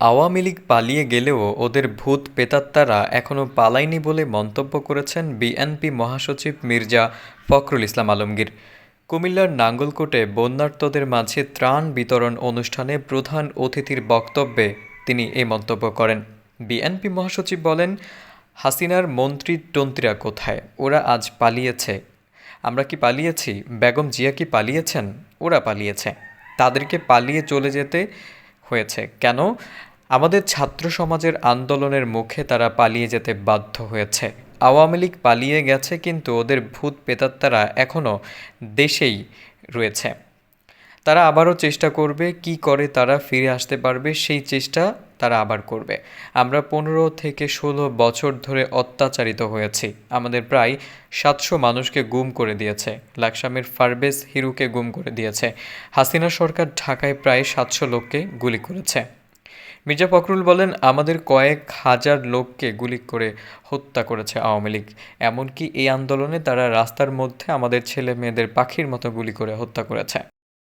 আওয়ামী লীগ পালিয়ে গেলেও ওদের ভূত পেতাত্তারা এখনও পালায়নি বলে মন্তব্য করেছেন বিএনপি মহাসচিব মির্জা ফখরুল ইসলাম আলমগীর। কুমিল্লার নাঙ্গলকোটে বন্যার্তদের মাঝে ত্রাণ বিতরণ অনুষ্ঠানে প্রধান অতিথির বক্তব্যে তিনি এই মন্তব্য করেন। বিএনপি মহাসচিব বলেন, হাসিনার মন্ত্রী টন্ত্রীরা কোথায়? ওরা আজ পালিয়েছে। আমরা কি পালিয়েছি? বেগম জিয়া কি পালিয়েছেন? ওরা পালিয়েছে। তাদেরকে পালিয়ে চলে যেতে হয়েছে। কেন? আমাদের ছাত্র সমাজের আন্দোলনের মুখে তারা পালিয়ে যেতে বাধ্য হয়েছে। আওয়ামী লীগ পালিয়ে গেছে কিন্তু ওদের ভূত পেতাত্তারা এখনও দেশেই রয়েছে। তারা আবারও চেষ্টা করবে, কি করে তারা ফিরে আসতে পারবে, সেই চেষ্টা তারা আবার করবে। আমরা পনেরো থেকে ষোলো বছর ধরে অত্যাচারিত হয়েছি। আমাদের প্রায় সাতশো মানুষকে গুম করে দিয়েছে। লাকসামের ফারবেজ হিরুকে গুম করে দিয়েছে। হাসিনা সরকার ঢাকায় প্রায় সাতশো লোককে গুলি করেছে। মির্জা ফখরুল বলেন, আমাদের কয়েক হাজার লোককে গুলি করে হত্যা করেছে আওয়ামী লীগ। এমনকি এই আন্দোলনে তারা রাস্তার মধ্যে আমাদের ছেলে মেয়েদের পাখির মতো গুলি করে হত্যা করেছে।